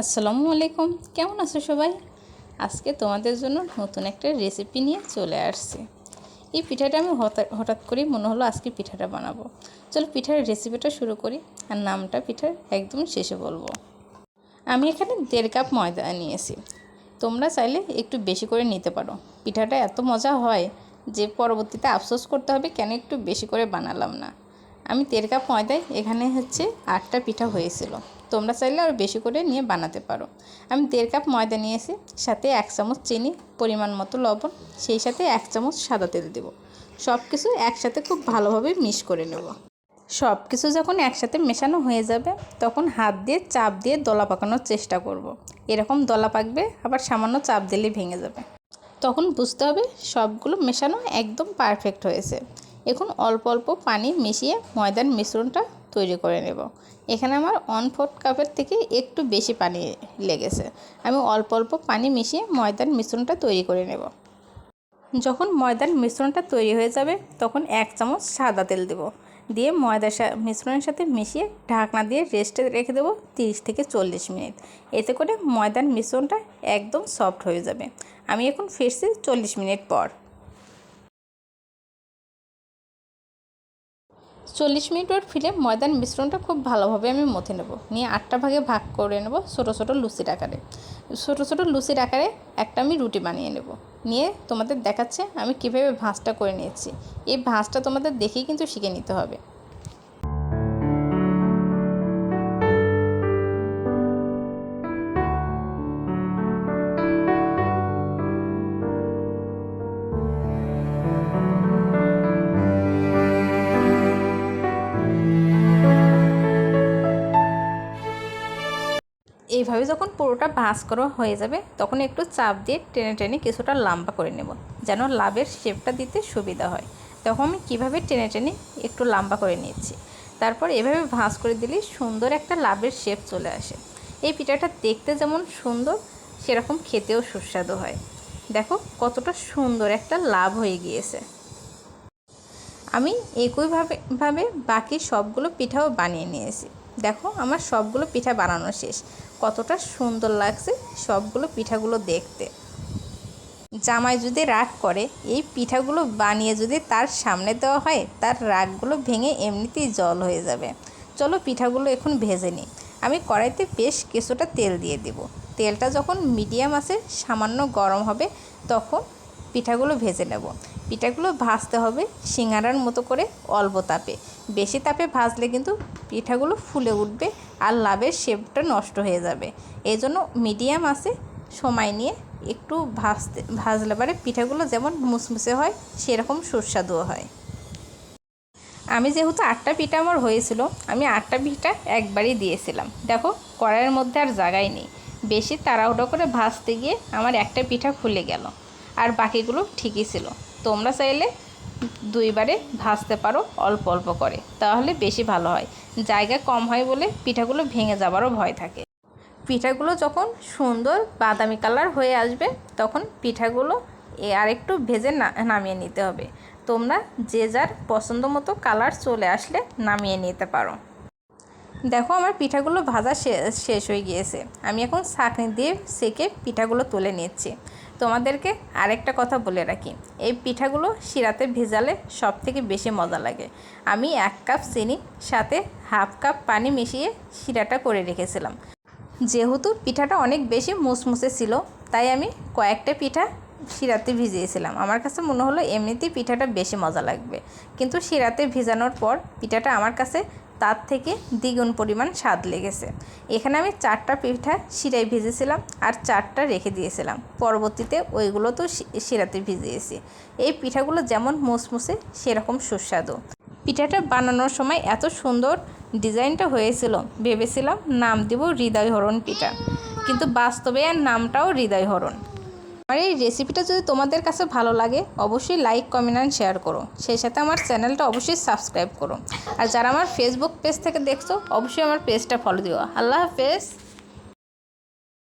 আসসালামু আলাইকুম। কেমন আছো সবাই? আজকে তোমাদের জন্য নতুন একটা রেসিপি নিয়ে চলে আসছি। এই পিঠাটা আমি হঠাৎ করেই মনে হলো আজকে পিঠাটা বানাবো। চলো পিঠার রেসিপিটা শুরু করি আর নামটা পিঠার একদম শেষে বলব। আমি এখানে দেড় কাপ ময়দা নিয়েছি। তোমরা চাইলে একটু বেশি করে নিতে পারো। পিঠাটা এত মজা হয় যে পরবর্তীতে আফসোস করতে হবে কেন একটু বেশি করে বানালাম না। আমি দেড় কাপ ময়দায় এখানে হচ্ছে আটটা পিঠা হয়েছিল। তোমরা চাইলে আরও বেশি করে নিয়ে বানাতে পারো। আমি দেড় কাপ ময়দা নিয়েছি, সাথে এক চামচ চিনি, পরিমাণ মতো লবণ, সেই সাথে এক চামচ সাদা তেল দেবো। সব কিছু একসাথে খুব ভালোভাবে মিক্স করে নেব। সব কিছু যখন একসাথে মেশানো হয়ে যাবে, তখন হাত দিয়ে চাপ দিয়ে দলা পাকানোর চেষ্টা করব। এরকম দলা পাকবে, আবার সামান্য চাপ দিলেই ভেঙে যাবে। তখন বুঝতে হবে সবগুলো মেশানো একদম পারফেক্ট হয়েছে। এখন অল্প অল্প পানি মিশিয়ে ময়দার মিশ্রণটা তৈরি করে নেব। এখানে আমার ওয়ান ফোর্থ কাপের থেকে একটু বেশি পানি লেগেছে। আমি অল্প অল্প পানি মিশিয়ে ময়দার মিশ্রণটা তৈরি করে নেব। যখন ময়দার মিশ্রণটা তৈরি হয়ে যাবে, তখন এক চামচ সাদা তেল দেব। দিয়ে ময়দার মিশ্রণের সাথে মিশিয়ে ঢাকনা দিয়ে রেস্টে রেখে দেবো তিরিশ থেকে চল্লিশ মিনিট। এতে করে ময়দার মিশ্রণটা একদম সফট হয়ে যাবে। আমি এখন ফিরছি চল্লিশ মিনিট পর। চল্লিশ মিনিট পর ফিরে ময়দান মিশ্রণটা খুব ভালোভাবে আমি মথে নেব। নিয়ে আটটা ভাগে ভাগ করে নেব ছোটো ছোটো লুচির আকারে। ছোটো ছোটো লুচির আকারে একটা আমি রুটি বানিয়ে নেব। নিয়ে তোমাদের দেখাচ্ছে আমি কীভাবে ভাঁজটা করে নিয়েছি। এই ভাঁজটা তোমাদের দেখেই কিন্তু শিখে নিতে হবে। এইভাবে যখন পুরোটা ভাঁজ করা হয়ে যাবে, তখন একটু চাপ দিয়ে টেনে টেনে কিছুটা লম্বা করে নেব, যেন লাভের শেপটা দিতে সুবিধা হয়। তখন আমি কীভাবে টেনে টেনে একটু লম্বা করে নিচ্ছি তারপর এভাবে ভাঁজ করে দিলেই সুন্দর একটা লাভের শেপ চলে আসে। এই পিঠাটা দেখতে যেমন সুন্দর, সেরকম খেতেও সুস্বাদু হয়। দেখো কতটা সুন্দর একটা লাভ হয়ে গিয়েছে। আমি একইভাবে, ভাবে বাকি সবগুলো পিঠাও বানিয়ে নিয়েছি। দেখো আমার সবগুলো পিঠা বানানো শেষ। কতটা সুন্দর লাগছে সবগুলো পিঠাগুলো দেখতে। জামাই যদি রাগ করে, এই পিঠাগুলো বানিয়ে যদি তার সামনে দেওয়া হয়, তার রাগগুলো ভেঙে এমনিতেই জল হয়ে যাবে। চলো পিঠাগুলো এখন ভেজে নিই। আমি কড়াইতে বেশ কিছুটা তেল দিয়ে দেব। তেলটা যখন মিডিয়াম আছে, সামান্য গরম হবে, তখন পিঠাগুলো ভেজে নেব। পিঠাগুলো ভাজতে হবে সিঙ্গারার মতো করে অল্প তাপে। বেশি তাপে ভাজলে কিন্তু পিঠাগুলো ফুলে উঠবে আর লাভের শেপটা নষ্ট হয়ে যাবে। এই জন্য মিডিয়াম আছে, সময় নিয়ে একটু ভাজতে, ভাজলে পারে পিঠাগুলো যেমন মুসমুসে হয়, সেরকম সুস্বাদুও হয়। আমি যেহেতু আটটা পিঠা আমার হয়েছিল, আমি আটটা পিঠা একবারই দিয়েছিলাম। দেখো, কড়াইয়ের মধ্যে আর জায়গায় নেই। বেশি তাড়াহুড়ো করে ভাজতে গিয়ে আমার একটা পিঠা খুলে গেল। আর বাকিগুলো ঠিকই ছিল। তোমরা চাইলে দুইবারে ভাজতে পারো অল্প অল্প করে, তাহলে বেশি ভালো হয়। জায়গা কম হয় বলে পিঠাগুলো ভেঙে যাবারও ভয় থাকে। পিঠাগুলো যখন সুন্দর বাদামি কালার হয়ে আসবে, তখন পিঠাগুলো আর একটু ভেজে নামিয়ে নিতে হবে। তোমরা যে যার পছন্দ মতো কালার চলে আসলে নামিয়ে নিতে পারো। দেখো আমার পিঠাগুলো ভাজা শেষ হয়ে গিয়েছে। আমি এখন ছাঁকনি দিয়ে সেকে পিঠাগুলো তুলে নিচ্ছি। তোমাদেরকে আরেকটা কথা বলে রাখি। এই পিঠাগুলো শিরাতে ভেজালে সব থেকে বেশি মজা লাগে। আমি এক কাপ চিনি সাথে হাফ কাপ পানি মিশিয়ে শিরাটা করে রেখেছিলাম। যেহেতু পিঠাটা অনেক বেশি মুসমুসে ছিল, তাই আমি কয়েকটা পিঠা শিরাতে ভিজিয়েছিলাম। আমার কাছে মনে হলো এমনিতেই পিঠাটা বেশি মজা লাগবে। কিন্তু শিরাতে ভিজানোর পর পিঠাটা আমার কাছে তার থেকে দ্বিগুণ পরিমাণ স্বাদ লেগেছে। এখানে আমি চারটা পিঠা শিরায় ভিজেছিলাম আর চারটা রেখে দিয়েছিলাম। পরবর্তীতে ওইগুলো তো শিরাতে ভিজিয়েছি। এই পিঠাগুলো যেমন মুসমুসে, সেরকম সুস্বাদু। পিঠাটা বানানোর সময় এত সুন্দর ডিজাইনটা হয়েছিল, ভেবেছিলাম নাম দিব হৃদয়হরণ পিঠা। কিন্তু বাস্তবে আর নামটাও হৃদয়হরণ। আমার এই রেসিপিটা যদি তোমাদের কাছে ভালো লাগে, অবশ্যই লাইক কমেন্ট অ্যান্ড শেয়ার করো। সেই সাথে আমার চ্যানেলটা অবশ্যই সাবস্ক্রাইব করো। আর যারা আমার ফেসবুক পেজ থেকে দেখছ, অবশ্যই আমার পেজটা ফলো দিও। আল্লাহ হাফেজ।